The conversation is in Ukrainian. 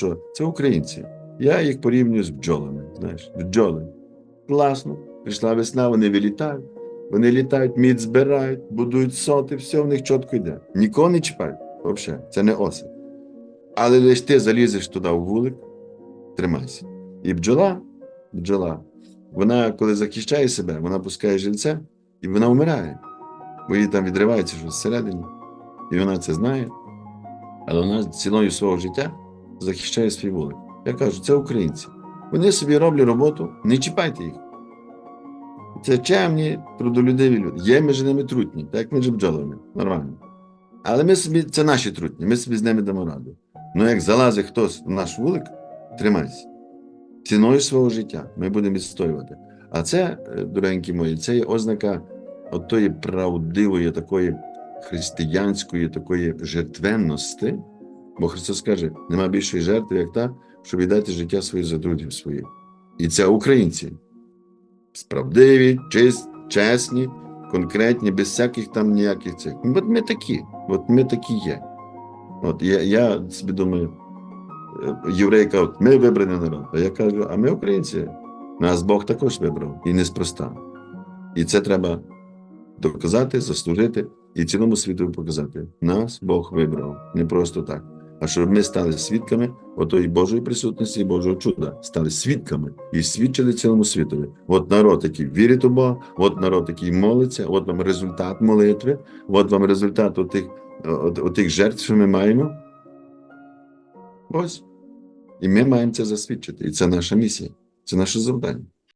що це українці. Я їх порівнюю з бджолами. Знаєш, бджоли. Класно. Прийшла весна, вони вилітають. Вони літають, мід збирають, будують соти, все в них чітко йде. Нікого не чіпають. Взагалі, це не оси. Але лиш ти залізеш туди в вулик, тримайся. І бджола, бджола, вона, коли захищає себе, вона пускає жильце і вона вмирає. Бо їй там відривається щось всередині. І вона це знає. Але вона ціною свого життя захищає свій вулик. Я кажу, це українці. Вони собі роблять роботу, не чіпайте їх. Це чемні, трудолюбиві люди. Є між ними трутні, так як між бджолами. Нормально. Але ми собі, це наші трутні, ми собі з ними дамо раду. Ну як залазить хтось в наш вулик, тримайся. Ціною свого життя ми будемо відстоювати. А це, е, дорогенькі мої, це є ознака отої правдивої, такої християнської, такої жертвенності. Бо Христос каже, нема більшої жертви, як та, щоб віддати життя своїх за друзів своїх. І це українці. Справдиві, чист, чесні, конкретні, без всяких там ніяких цих. От ми такі, от ми такі є. От я, я собі думаю, е, єврейка, от ми вибраний народ. А я кажу, а ми українці. Нас Бог також вибрав, і неспроста. І це треба доказати, заслужити і цілому світу показати. Нас Бог вибрав не просто так. А щоб ми стали свідками отої Божої присутності і Божого чуда, стали свідками і свідчили цілому світові. От народ, який вірить у Бога, от народ, який молиться, от вам результат молитви, от вам результат отих, отих жертв, що ми маємо. Ось. І ми маємо це засвідчити. І це наша місія, це наше завдання.